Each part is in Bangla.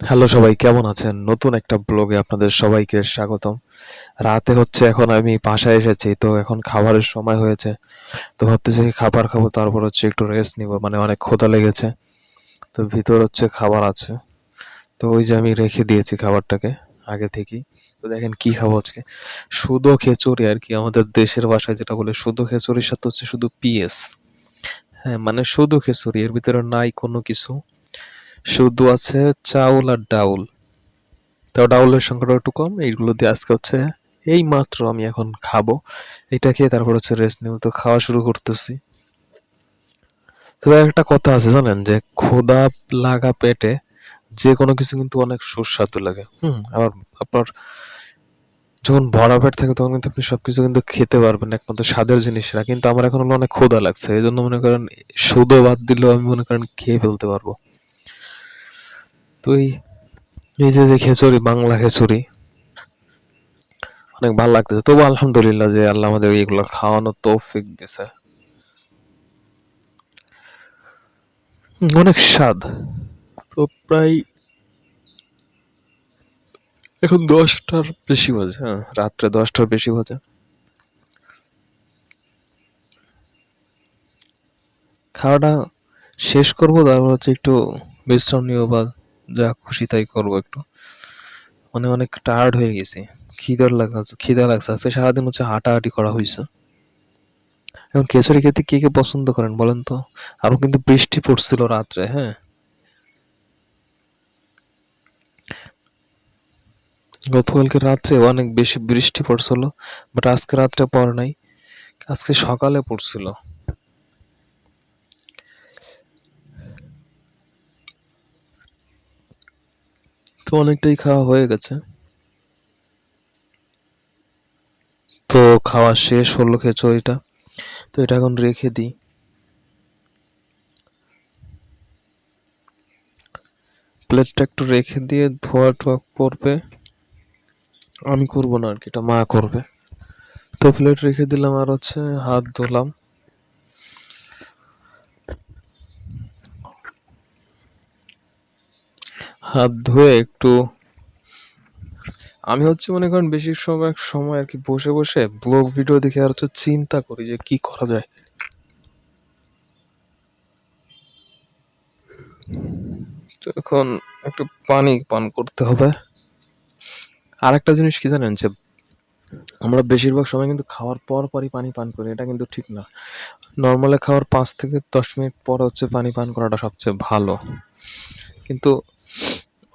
হ্যালো সবাই কেমন আছেন? নতুন একটা ব্লগে আপনাদের সবাইকে স্বাগতম। রাতে হচ্ছে এখন আমি বাসায় এসেছি। তো এখন খাবারের সময় হয়েছে। তো ভাবতেছি খাবার খাব তারপর হচ্ছে একটু রেস্ট নিবো। মানে অনেক ক্ষুধা লেগেছে। তো ভিতর হচ্ছে খাবার আছে। তো ওই যে আমি রেখে দিয়েছি খাবারটাকে আগে থেকেই। তো দেখেন কি খাব আজকে। শুধু খিচুড়ি আরকি আমাদের দেশের ভাষায় যেটা বলে শুধু খিচুড়ির সাথে হচ্ছে শুধু পিএস। হ্যাঁ, মানে শুধু খিচুড়ি এর ভিতরে নাই কোনো কিছু। শুধু আছে চাউল আর ডাউল। তাও ডাউলের সংখ্যাটা একটু কম। এইগুলো দিয়ে আজকে হচ্ছে এইমাত্র আমি এখন খাব। এটা খেয়ে তারপর হচ্ছে রেস্ট নেব। তো খাওয়া শুরু করতেছি। তো একটা কথা আছে জানেন যে খোদা লাগা পেটে যে কোনো কিছু কিন্তু অনেক সুস্বাদু লাগে। হুম? আবার আপনার যখন ভরা পেট থাকে তখন কিন্তু আপনি সবকিছু কিন্তু খেতে পারবেন, একমাত্র স্বাদের জিনিসরা। কিন্তু আমার এখন অনেক ক্ষুধা লাগছে। এই জন্য মনে করেন শুধু বাদ দিলেও আমি মনে করেন খেয়ে ফেলতে পারব। তো এই, যে, যে খিচুড়ি বাংলা খিচুড়ি অনেক ভালো লাগতেছে। তবু আলহামদুলিল্লাহ যে আল্লাহ আমাদের এগুলো খাওয়ানোর তৌফিক দিছে। অনেক স্বাদ। তো প্রায় এখন ১০টার বেশি বাজে, হ্যাঁ, রাত্রে ১০টার বেশি বাজে। খাওয়াটা শেষ করব তারপর হচ্ছে একটু বিশ্রাম নিবো বা যা খুশি তাই করব একটু। মানে অনেক টায়ার্ড হয়ে গেছি। খিদার লাগা খিদা লাগছে। আজকে সারাদিন হচ্ছে হাঁটাহাঁটি করা হইছে। এখন খিচুড়ি খেতে কে, কে পছন্দ করেন বলেন তো? আরও কিন্তু বৃষ্টি পড়ছিল রাত্রে, হ্যাঁ? গতকালকে রাত্রে অনেক বেশি বৃষ্টি পড়ছিল। বাট আজকে রাত্রে পড়ে নাই। আজকে সকালে পড়ছিল। তো অনেকটাই খাওয়া হয়ে গেছে। তো খাওয়া শেষ হলো খিচুড়িটা। তো এটা এখন রেখে দিই। প্লেটটা একটু রেখে দিয়ে ধোয়া-টোয়া করবে। আমি করব না আর কি, এটা মা করবে। তো প্লেট রেখে দিলাম আর হচ্ছে হাত ধুলাম। হাত ধুয়ে একটু আমি হচ্ছে মনে করেন বেশি সময় সময় আর কি বসে, বসে ব্লগ ভিডিও দেখে আর হচ্ছে চিন্তা করি যে কি করা যায়। তো এখন একটু পানি পান করতে হবে। আরেকটা জিনিস কি জানেন? যে আমরা বেশিরভাগ সময় কিন্তু খাওয়ার পর, পরই পানি পান করি। এটা কিন্তু ঠিক না। নরমালি খাওয়ার পাঁচ থেকে ১০ মিনিট পর হচ্ছে পানি পান করাটা সবচেয়ে ভালো। কিন্তু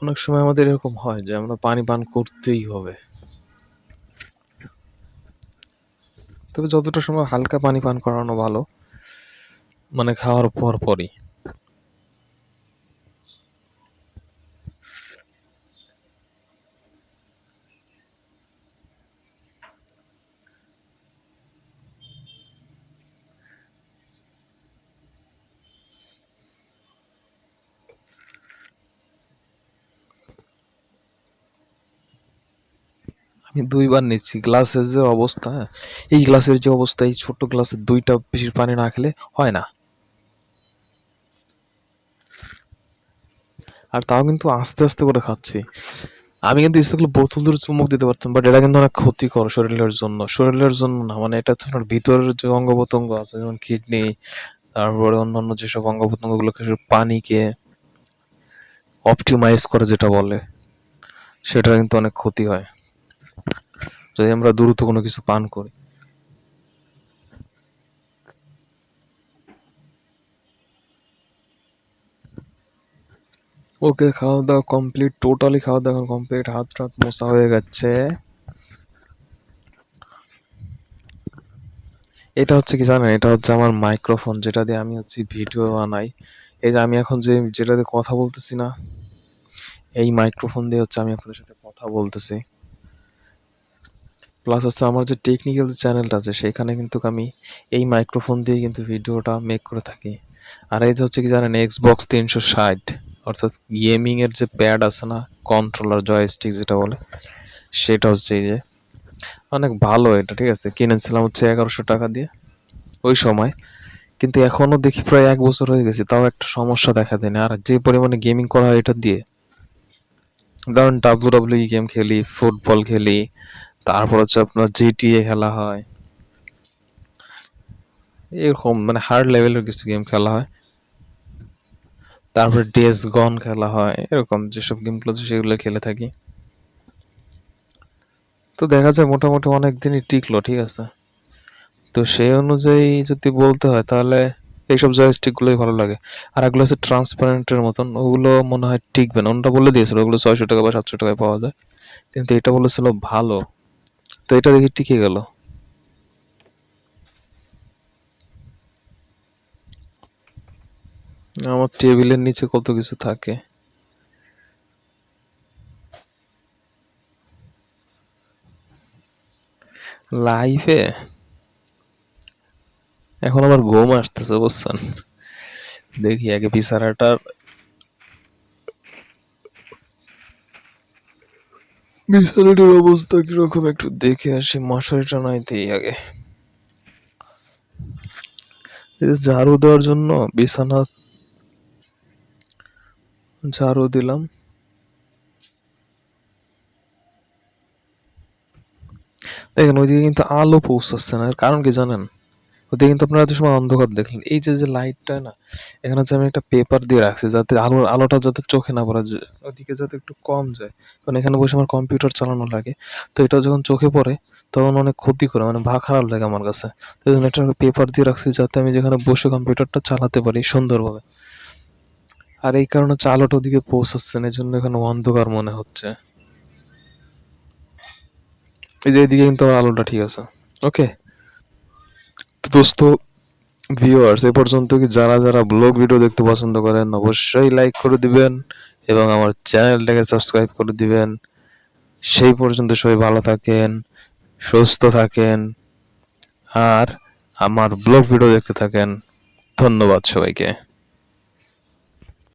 অনেক সময় আমাদের এরকম হয় যে আমরা পানি পান করতেই হবে। তবে যতটা সময় হালকা পানি পান করানো ভালো। মানে খাওয়ার পর, পরই। আমি দুইবার নিচ্ছি। গ্লাসের যে অবস্থা, হ্যাঁ? এই গ্লাসের যে অবস্থা এই ছোট্ট গ্লাসে ২ টা বেশি পানি না খেলে হয় না। আর তাও কিন্তু আস্তে, আস্তে করে খাচ্ছি। আমি কিন্তু ইচ্ছা বোতল ধরে চুমুক দিতে পারতাম। বাট এটা কিন্তু অনেক ক্ষতিকর শরীরের জন্য। শরীরের জন্য না মানে এটা হচ্ছে ভিতরের যে অঙ্গ-প্রত্যঙ্গ আছে যেমন কিডনি, তারপরে অন্যান্য যেসব অঙ্গ-প্রত্যঙ্গগুলোকে পানিকে অপটিমাইজ করে যেটা বলে, সেটা কিন্তু অনেক ক্ষতি হয়। যদি আমরা দ্রুত কোনো কিছু পান করি। ওকে, খাওয়া-দাওয়া কমপ্লিট। টোটালি খাওয়া-দাওয়া কমপ্লিট। হাত-টাত মোছা হয়ে গেছে। এটা হচ্ছে কি জানেন? এটা হচ্ছে আমার মাইক্রোফোন যেটা দিয়ে আমি হচ্ছে ভিডিও বানাই। এই যে আমি এখন যে যেটা দিয়ে কথা বলতেছি না? এই মাইক্রোফোন দিয়ে হচ্ছে আমি আপনাদের সাথে কথা বলতেছি। প্লাস হচ্ছে আমার যে টেকনিক্যাল যে চ্যানেলটা আছে সেখানে কিন্তু আমি এই মাইক্রোফোন দিয়ে কিন্তু ভিডিওটা মেক করে থাকি। আর এই যে হচ্ছে কি জানেন? এক্সবক্স তিনশো ষাট অর্থাৎ গেমিংয়ের যে প্যাড আছে না? কন্ট্রোলার, জয়স্টিক যেটা বলে, সেটা হচ্ছে এই যে অনেক ভালো এটা, ঠিক আছে? কিনেছিলাম হচ্ছে ৳১১০০ দিয়ে ওই সময়। কিন্তু এখনও দেখি প্রায় এক বছর হয়ে গেছে। তাও একটা সমস্যা দেখা দেয়নি। আর যে পরিমাণে গেমিং করা হয় এটা দিয়ে ধরেন ডাব্লিউ গেম খেলি ফুটবল খেলি তারপর হচ্ছে আপনার জিটিএ খেলা হয়। এরকম মানে হার্ড লেভেলের কিছু গেম খেলা হয়। তারপরে ডেস গন খেলা হয়, এরকম যেসব গেমগুলো সেগুলো খেলে থাকি। তো দেখা যায় মোটামুটি অনেক দিনই টিকলো, ঠিক আছে? তো সেই অনুযায়ী যদি বলতে হয় তাহলে এইসব জয়স্টিকগুলোই ভালো লাগে। আর এগুলো হচ্ছে ট্রান্সপারেন্টের মতন, ওগুলো মনে হয় টিকবে না। ওটা বলে দিয়েছিল, ওগুলো ছয়শো টাকা বা সাতশো টাকায় পাওয়া যায়। কিন্তু এটা বলেছিল ভালো। তো এটা দেখি টিকে গেল। আমার টেবিলের নিচে কত কিছু থাকে। লাইফে? এখন আমার ঘুম আসতেছে, বুঝছেন? দেখি আগে বিছানাটার বিছানাটার অবস্থা কীরকম একটু দেখে আসি, মশারিটা নাই দিই আগে। ঝাড়ু দেওয়ার জন্য বিছানা, ঝাড়ু দিলাম। দেখেন, ওইদিকে কিন্তু আলো পৌঁছাচ্ছে না, এর কারণ কি জানেন? ওদিকে কিন্তু আপনারা এত সময় অন্ধকার দেখলেন। এই যে যে লাইটটা না, এখানে হচ্ছে আমি একটা পেপার দিয়ে রাখছি যাতে আলো, আলোটা যাতে চোখে না পড়ে ওদিকে যাতে একটু কম যায়। কারণ এখানে বসে আমার কম্পিউটার চালানো লাগে। তো এটা যখন চোখে পড়ে, তখন অনেক ক্ষতি করে মানে ভা খারাপ লাগে আমার কাছে। তো জন্য একটা পেপার দিয়ে রাখছি যাতে আমি যেখানে বসে কম্পিউটারটা চালাতে পারি সুন্দরভাবে। আর এই কারণে হচ্ছে আলোটা ওদিকে পৌঁছাচ্ছে না এই জন্য এখানে অন্ধকার মনে হচ্ছে। এই যে, এদিকে কিন্তু আমার আলোটা ঠিক আছে। ওকে তো দোস্ত ভিউয়ার্স এ পর্যন্ত কি যারা যারা ব্লগ ভিডিও দেখতে পছন্দ করেন, অবশ্যই লাইক করে দিবেন এবং আমার চ্যানেলটাকে সাবস্ক্রাইব করে দিবেন। সেই পর্যন্ত সবাই ভালো থাকেন, সুস্থ থাকেন, আর আমার ব্লগ ভিডিও দেখতে থাকেন। ধন্যবাদ সবাইকে।